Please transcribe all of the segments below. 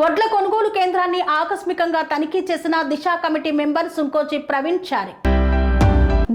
వడ్ల కొనుగోలు కేంద్రాన్ని ఆకస్మికంగా తనిఖీ చేసిన Disha committee member Sunkochi Praveen Chari.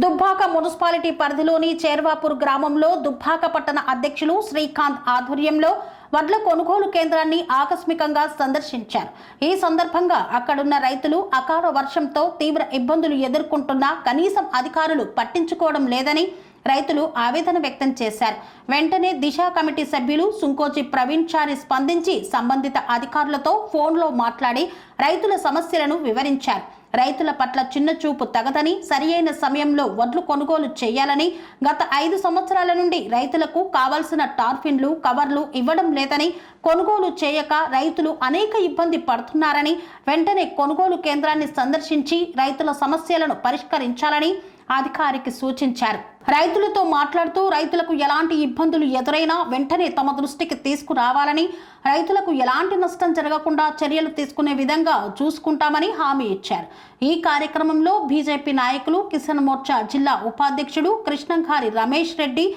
Dubbaka municipality పరిధిలోని చేర్వాపూర్ గ్రామంలో దుబ్బాక పట్టణ అధ్యక్షులు శ్రీకాంత్ ఆధ్వర్యంలో వడ్ల కొనుగోలు కేంద్రాన్ని ఆకస్మికంగా సందర్శించారు. ఈ సందర్భంగా అక్కడున్న రైతులు అకాల వర్షంతో తీవ్ర ఇబ్బందులు ఎదుర్కొంటున్నా కనీసం అధికారులు పట్టించుకోవడం లేదని రైతులు ఆవేదన వ్యక్తం చేశారు. వెంటనే దిశ కమిటీ సభ్యులు సుంకోచి ప్రవీణ్ చారి స్పందించి సంబంధిత అధికారులతో ఫోన్లో మాట్లాడి రైతుల సమస్యలను వివరించారు. రైతుల పట్ల చిన్న చూపు తగదని సరియైన సమయంలో వడ్లు కొనుగోలు చేయాలని గత ఐదు సంవత్సరాల నుండి రైతులకు కావాల్సిన టార్ఫిన్లు కవర్లు ఇవ్వడం లేదని కొనుగోలు చేయక రైతులు అనేక ఇబ్బంది పడుతున్నారని వెంటనే కొనుగోలు కేంద్రాన్ని సందర్శించి రైతుల సమస్యలను పరిష్కరించాలని అధికారికి సూచించారు. రైతులతో మాట్లాడుతూ రైతులకు ఎలాంటి ఇబ్బందులు ఎదురైనా వెంటనే తమ దృష్టికి తీసుకురావాలని రైతులకు ఎలాంటి నష్టం జరగకుండా చర్యలు తీసుకునే విధంగా చూసుకుంటామని హామీ ఇచ్చారు. ఈ కార్యక్రమంలో బీజేపీ నాయకులు కిసాన్ మోర్చా జిల్లా ఉపాధ్యక్షుడు కృష్ణంఖారి రమేష్ రెడ్డి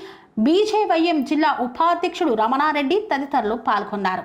బీజేవైఎం జిల్లా ఉపాధ్యక్షుడు రమణారెడ్డి తదితరులు పాల్గొన్నారు.